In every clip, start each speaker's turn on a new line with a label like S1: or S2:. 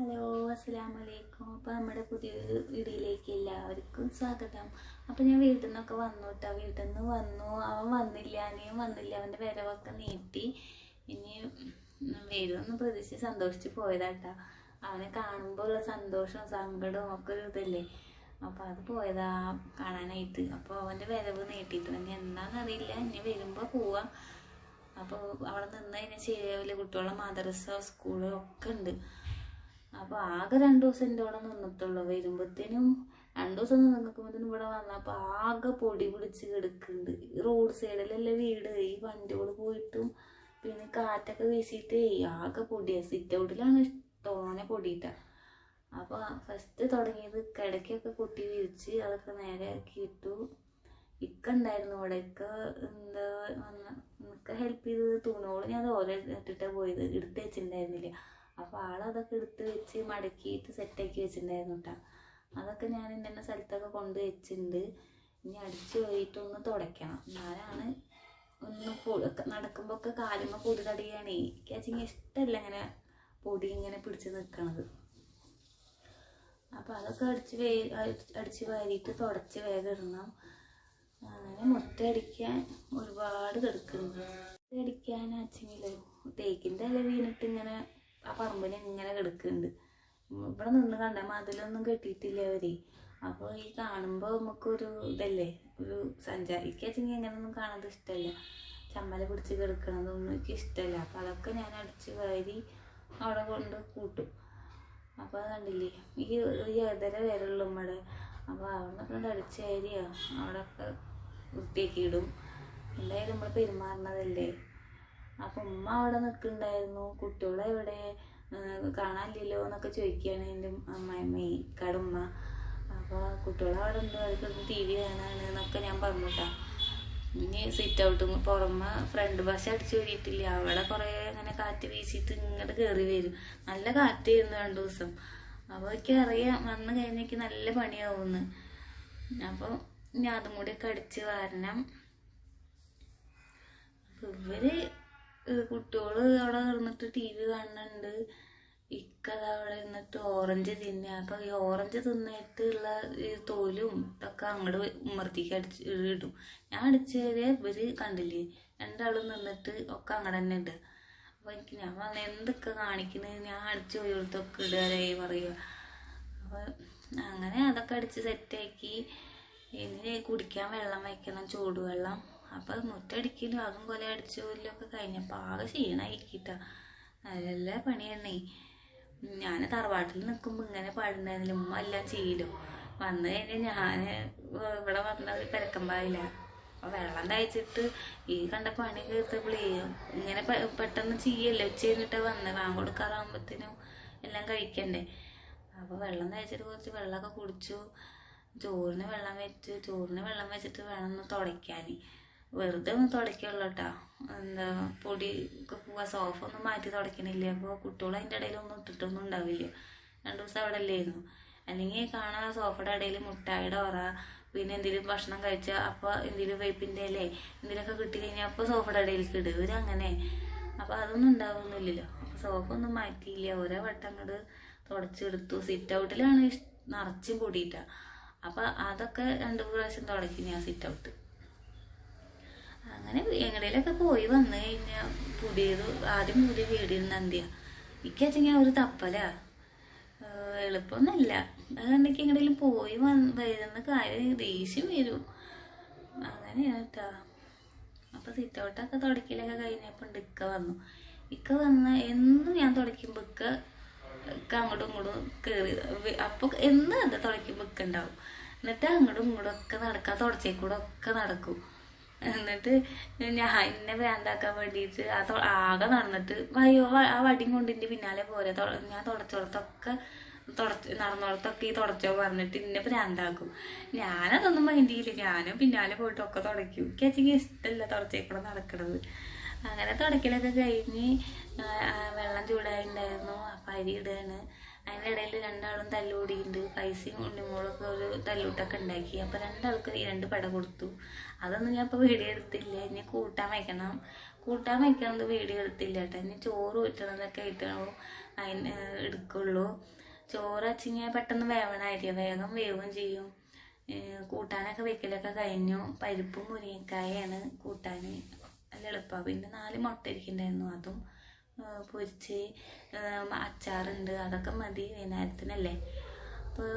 S1: Hello അസ്സലാമു അലൈക്കും അപ്പോൾ നമ്മുടെ പുതിയ വീഡിയോയിലേക്ക് എല്ലാവർക്കും സ്വാഗതം. അപ്പോൾ ഞാൻ വീട്ടിൽ നിന്നൊക്കെ വന്നു കേട്ടോ വീട്ടിൽ നിന്ന് വന്നു. അവൻ വന്നില്ല അനിയും വന്നില്ല. അവന്റെ വരവൊക്കെ നീട്ടി. ഇനി വരുമെന്ന് പ്രതീക്ഷിച്ച് സന്തോഷിച്ച് പോയതാട്ടോ. അവനെ കാണുമ്പോൾ ഉള്ള സന്തോഷവും സങ്കടവും ഒക്കെ ഒരു ഇതല്ലേ? അപ്പോൾ അത് പോയതാ കാണാനായിട്ട്. അപ്പോൾ അവന്റെ വരവ് നീട്ടിയിട്ടുണ്ട് ഇനി എന്താണെന്നറിയില്ല ഇനി വരുമ്പോൾ പോവാം. അപ്പോൾ അവിടെ നിന്ന് കഴിഞ്ഞാൽ ശരിയാവില്ല. കുട്ടികളുടെ മദ്രസ സ്കൂൾ ഒക്കെ ഉണ്ട്. അപ്പൊ ആകെ രണ്ടു ദിവസം എന്റെ അവിടെ നിന്നിട്ടുള്ളൂ. വരുമ്പോഴത്തേനും രണ്ടു ദിവസം നിൽക്കുമ്പോഴത്തേനും ഇവിടെ വന്നപ്പോ ആകെ പൊടി പിടിച്ച് കിടക്കുന്നുണ്ട്. റോഡ് സൈഡിലല്ലേ വീട്. ഈ വണ്ടികൾ പോയിട്ടും പിന്നെ കാറ്റൊക്കെ വീശിയിട്ട് ആകെ പൊടിയാ. സിറ്റ് ഔട്ടിലാണ് തോനെ പൊടിയിട്ട. അപ്പൊ ഫസ്റ്റ് തുടങ്ങിയത് കിടക്കൊക്കെ കുട്ടി വിരിച്ച് അതൊക്കെ നേരെ ആക്കി ഇട്ടു. ഇക്ക ഉണ്ടായിരുന്നു ഇവിടെ. ഇക്ക എന്താ വന്ന ഹെൽപ്പ് ചെയ്തത് തുണോൾ ഞാൻ ഓല ഇട്ടിട്ടാ പോയത്. എടുത്ത് വെച്ചിട്ടുണ്ടായിരുന്നില്ല. അപ്പൊ ആളതൊക്കെ എടുത്ത് വെച്ച് മടക്കിയിട്ട് സെറ്റാക്കി വെച്ചിട്ടുണ്ടായിരുന്നു കേട്ടോ അതൊക്കെ ഞാൻ ഇന്ന സ്ഥലത്തൊക്കെ കൊണ്ട് വെച്ചിട്ടുണ്ട്. ഇനി അടിച്ചു പോയിട്ട് ഒന്ന് തുടയ്ക്കണം. എന്നാലാണ് ഒന്ന് നടക്കുമ്പോ ഒക്കെ കാലുമ്മ പൊടി തടിയാണേ എനിക്കാച്ചെങ്കിൽ ഇഷ്ടമല്ല ഇങ്ങനെ പൊടി ഇങ്ങനെ പിടിച്ച് നിൽക്കണത് അപ്പൊ അതൊക്കെ അടിച്ച് വേ അടിച്ച് വാരിയിട്ട് തുടച്ച് വേഗം ഇടണം. അങ്ങനെ മുട്ടയടിക്കാൻ ഒരുപാട് കിടക്കുന്നുണ്ട്. മുട്ടയടിക്കാൻ അച്ഛനില്ലോ തേക്കിന്റെ ഇല വീണിട്ട് ഇങ്ങനെ ആ പറമ്പിൽ ഇങ്ങനെ കിടക്കുന്നുണ്ട് ഇവിടെ നിന്ന് കണ്ട മതിലൊന്നും കെട്ടിയിട്ടില്ല അവർ അപ്പോൾ ഈ കാണുമ്പോൾ നമുക്കൊരു ഇതല്ലേ? ഒരു സഞ്ചാരിക്കാച്ചെങ്കിൽ എങ്ങനെയൊന്നും കാണാൻ ഇഷ്ടമല്ല ചമ്മല പിടിച്ച് കിടക്കണതൊന്നും എനിക്ക് ഇഷ്ടമല്ല അപ്പൊ അതൊക്കെ ഞാൻ അടിച്ച് കയറി അവിടെ കൊണ്ട് കൂട്ടും. അപ്പോൾ അത് കണ്ടില്ലേ? ഈ ഈ ഏതര വരള്ളൂ നമ്മുടെ അപ്പൊ അവിടെ കൊണ്ട് അടിച്ച് കയറിയാ അവിടെ ഒക്കെ വൃത്തിയാക്കി ഇടും എന്തായാലും നമ്മൾ പെരുമാറണതല്ലേ? അപ്പൊ ഉമ്മ അവിടെ നിൽക്കുന്നുണ്ടായിരുന്നു. കുട്ടികളെ എവിടെ കാണാനില്ലല്ലോ എന്നൊക്കെ ചോദിക്കുകയാണ് എന്റെ അമ്മയമ്മയെ കടുമ്മ അപ്പൊ കുട്ടികളെ അവിടെ ഉണ്ട് അവർക്ക് ടി വി കാണാണ് എന്നൊക്കെ ഞാൻ പറഞ്ഞുട്ടാ ഇനി സിറ്റ് ഔട്ടും പുറമെ ഫ്രണ്ട് ബസ് അടിച്ചു കയറിയിട്ടില്ല അവിടെ കുറെ അങ്ങനെ കാറ്റ് വീശിയിട്ട് ഇങ്ങോട്ട് കയറി വരും. നല്ല കാറ്റ് കാറ്റായിരുന്നു രണ്ടു ദിവസം. അപ്പൊ എനിക്ക് അറിയാം വന്ന് കഴിഞ്ഞേക്ക് നല്ല പണിയാവുമെന്ന്. അപ്പൊ ഞാൻ അതും കൂടി ഒക്കെ അടിച്ച് വരണം. ഇവർ കുട്ടികൾ അവിടെ നിന്നിട്ട് ടി വി കാണുന്നുണ്ട് ഇക്കത് അവിടെ ഇരുന്നിട്ട് ഓറഞ്ച് തിന്നുക അപ്പൊ ഈ ഓറഞ്ച് തിന്നിട്ടുള്ള ഈ തോലും ഇതൊക്കെ അങ്ങോട്ട് ഉമ്മർത്തിക്ക് അടിച്ച് ഇടും. ഞാൻ അടിച്ചേരെ ഇവർ കണ്ടില്ലേ? രണ്ടാളും നിന്നിട്ട് ഒക്കെ അങ്ങടെ തന്നെ ഇടുക അപ്പൊ എനിക്ക് ഞാൻ പറഞ്ഞ എന്തൊക്കെ കാണിക്കുന്നത് ഞാൻ അടിച്ച് ഒരിടത്തൊക്കെ ഇടുകയല്ലേ പറയുക അപ്പൊ അങ്ങനെ അതൊക്കെ അടിച്ച് സെറ്റാക്കി ഇനി കുടിക്കാൻ വെള്ളം വെക്കണം ചൂടുവെള്ളം. അപ്പൊ മുറ്റടിക്കലും അതും പോലെ അടിച്ചോലും ഒക്കെ കഴിഞ്ഞപ്പോ ആകെ ക്ഷീണായിക്കിട്ട. നല്ല പണിയാണേ. ഞാൻ തറവാട്ടിൽ നിൽക്കുമ്പോ ഇങ്ങനെ പാടുണ്ടായിരുന്നില്ല. ഉമ്മ എല്ലാം ചെയ്യലോ വന്ന് കഴിഞ്ഞാൽ ഞാൻ ഇവിടെ വന്ന ഒരു പെരക്കമ്പായില്ല അപ്പൊ വെള്ളം തയ്ച്ചിട്ട് ഈ കണ്ട പണി തീർത്തപ്പോഴേ ഇങ്ങനെ പെട്ടെന്ന് ചെയ്യല്ലേ? ഉച്ച കഴിഞ്ഞിട്ട് വന്ന് വാങ്ങ കൊടുക്കാറാകുമ്പത്തേനും എല്ലാം കഴിക്കണ്ടേ? അപ്പൊ വെള്ളം തയ്ച്ചിട്ട് കുറച്ച് വെള്ളമൊക്കെ കുടിച്ചു. ചോറിന് വെള്ളം വെച്ച് ചോറിന് വെള്ളം വെച്ചിട്ട് വേണം ഒന്ന് തുടയ്ക്കാൻ വെറുതെ ഒന്ന് തുടയ്ക്കുള്ളൂ കേട്ടോ. എന്താ പൊടി ഒക്കെ സോഫ ഒന്നും മാറ്റി തുടയ്ക്കണില്ല. അപ്പോൾ കുട്ടികൾ അതിന്റെ ഇടയിൽ ഒന്നും ഇട്ടിട്ടൊന്നും ഉണ്ടാവില്ല. രണ്ടു ദിവസം അവിടെ അല്ലായിരുന്നു. അല്ലെങ്കിൽ കാണാൻ സോഫയുടെ ഇടയിൽ മുട്ടായിയുടെ ഉറ പിന്നെ എന്തെങ്കിലും ഭക്ഷണം കഴിച്ചാൽ അപ്പോൾ എന്തെങ്കിലും വേപ്പിന്റെ ഇലേ എന്തെങ്കിലുമൊക്കെ കിട്ടി കഴിഞ്ഞാൽ അപ്പോൾ സോഫയുടെ ഇടയിലേക്ക് ഇടും. ഇവരങ്ങനെ അപ്പോൾ അതൊന്നും ഉണ്ടാവുന്നില്ലല്ലോ. അപ്പോൾ സോഫ ഒന്നും മാറ്റിയില്ല. ഓരോ വട്ടം അങ്ങോട്ട് തുടച്ചെടുത്തു. സിറ്റ് ഔട്ടിലാണ് നിറച്ചും പൊടിയിട്ട. അപ്പോൾ അതൊക്കെ രണ്ട് പ്രാവശ്യം തുടക്കി ഞാൻ സിറ്റ് ഔട്ട് അങ്ങനെ എങ്ങടേലൊക്കെ പോയി വന്നു കഴിഞ്ഞാ പുതിയത് ആദ്യം പുതിയ വീടിൽ എനിക്ക് ഇക്കച്ചെങ്കിൽ ഒരു തപ്പല. എളുപ്പമൊന്നുമല്ല. അതുകൊണ്ടൊക്കെ എങ്ങനെയും പോയി വന്ന് വരുന്ന കാര്യം ദേഷ്യം വരും. അങ്ങനെയാണ് കേട്ടാ. അപ്പൊ സിറ്റൗട്ടൊക്കെ തുടക്കിലൊക്കെ കഴിഞ്ഞപ്പോൾ കഴിഞ്ഞപ്പോ ഇക്ക വന്നു. ഇക്ക വന്ന് എന്നും ഞാൻ തുടക്കുമ്പോ ഇക്ക ഇക്ക അങ്ങോട്ടും ഇങ്ങോട്ടും കേറി. അപ്പോൾ അപ്പൊ എന്ന് എന്താ തുടക്കുമ്പോ ഇക്ക ഉണ്ടാവും എന്നിട്ട് അങ്ങോട്ടും ഇങ്ങോട്ടും ഒക്കെ നടക്കാൻ തുടച്ചേക്കൂടെ ഒക്കെ നടക്കും. എന്നിട്ട് ഞാൻ എന്നെ ഭ്രാന്താക്കാൻ വേണ്ടിയിട്ട് ആ ആകെ നടന്നിട്ട് അയ്യോ ആ വടിയും കൊണ്ട് എന്റെ പിന്നാലെ പോരെ. ഞാൻ തുടച്ചോടത്തൊക്കെ തുടച്ച് നടന്നോടത്തൊക്കെ ഈ തുടച്ചോ പറഞ്ഞിട്ട് എന്നെ ഭ്രാന്താക്കും. ഞാനതൊന്നും മൈൻഡ് ചെയ്യില്ല. ഞാനും പിന്നാലെ പോയിട്ടൊക്കെ തുടയ്ക്കും. അച്ഛക്ക് ഇഷ്ടമല്ല തുടച്ചേക്കൂടെ നടക്കണത്. അങ്ങനെ തുടക്കലൊക്കെ കഴിഞ്ഞ് വെള്ളം ചൂടായിട്ടുണ്ടായിരുന്നു അപ്പം അരി ഇടുകയാണ് അതിന്റെ ഇടയിൽ രണ്ടാളും തല്ലുകൂടിയിട്ടുണ്ട്. പൈസയും ഉണ്ണിമോളൊക്കെ ഒരു തല്ലൂട്ടൊക്കെ ഉണ്ടാക്കി. അപ്പോൾ രണ്ടാൾക്ക് രണ്ട് പട കൊടുത്തു. അതൊന്നും ഞാൻ ഇപ്പോൾ വീഡിയോ എടുത്തില്ല. ഇനി കൂട്ടാൻ വയ്ക്കണം കൂട്ടാൻ വയ്ക്കണത് വീഡിയോ എടുത്തില്ല കേട്ടോ. ഇനി ചോറ് ഊറ്റണതൊക്കെ ആയിട്ടാണോ അതിന് എടുക്കുള്ളൂ. ചോറ് വെച്ചിങ്ങനെ പെട്ടെന്ന് വേവണായിരിക്കും വേഗം വേവും ചെയ്യും. കൂട്ടാനൊക്കെ വെക്കലൊക്കെ കഴിഞ്ഞു. പരിപ്പും മുരിങ്ങക്കായാണ് കൂട്ടാൻ നല്ല എളുപ്പമാണ് പിന്നെ നാല് മുട്ട ഇരിക്കുന്നുണ്ടായിരുന്നു. അതും പൊരിച്ച് അച്ചാറുണ്ട് അതൊക്കെ മതി വൈകുന്നേരത്തിനല്ലേ. അപ്പോൾ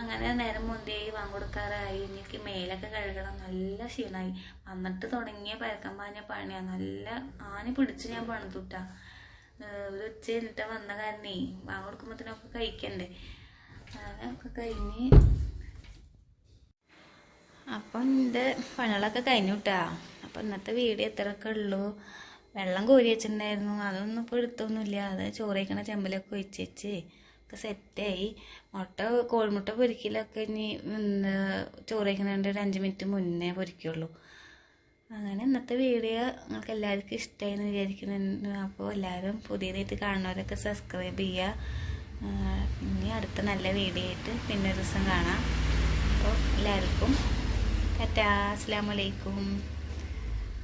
S1: അങ്ങനെ നേരം മുന്തിയായി വാങ്ങിക്കൊടുക്കാറായി. എനിക്ക് മേലൊക്കെ കഴുകണം. നല്ല ക്ഷീണമായി വന്നിട്ട് തുടങ്ങിയ പരക്കം പാഞ്ഞ പണിയാണ് നല്ല ആന പിടിച്ച് ഞാൻ പണിതുട്ട. ഒരു ഉച്ച കഴിഞ്ഞിട്ട് വന്ന കാരണേ വാങ്ങിക്കൊടുക്കുമ്പോഴത്തേനൊക്കെ കഴിക്കണ്ടേ. അങ്ങനെയൊക്കെ കഴിഞ്ഞ് അപ്പം എന്റെ പണികളൊക്കെ കഴിഞ്ഞു കേട്ടാ അപ്പം ഇന്നത്തെ വീഡിയോ എത്രയൊക്കെ ഉള്ളൂ. വെള്ളം കോരി വെച്ചിട്ടുണ്ടായിരുന്നു. അതൊന്നും ഇപ്പോൾ എടുത്തൊന്നുമില്ല. അത് ചോറ് വയ്ക്കണ ചെമ്പലൊക്കെ ഒഴിച്ച് വെച്ച് ഒക്കെ സെറ്റായി മുട്ട കോഴിമുട്ട പൊരിക്കലൊക്കെ ഇനി എന്താ ചോറ് വയ്ക്കുന്നതിന്റെ ഒരു അഞ്ച് മിനിറ്റ് മുന്നേ പൊരിക്കുള്ളൂ. അങ്ങനെ ഇന്നത്തെ വീഡിയോ നിങ്ങൾക്ക് എല്ലാവർക്കും ഇഷ്ടമായി എന്ന് വിചാരിക്കുന്നുണ്ട്. അപ്പോൾ എല്ലാവരും പുതിയതായിട്ട് കാണുന്നവരൊക്കെ സബ്സ്ക്രൈബ് ചെയ്യുക. ഇനി അടുത്ത നല്ല വീഡിയോ ആയിട്ട് പിന്നെ ഒരു ദിവസം കാണാം. അപ്പോൾ എല്ലാവർക്കും ടാറ്റാ. അസ്സാം വലൈക്കും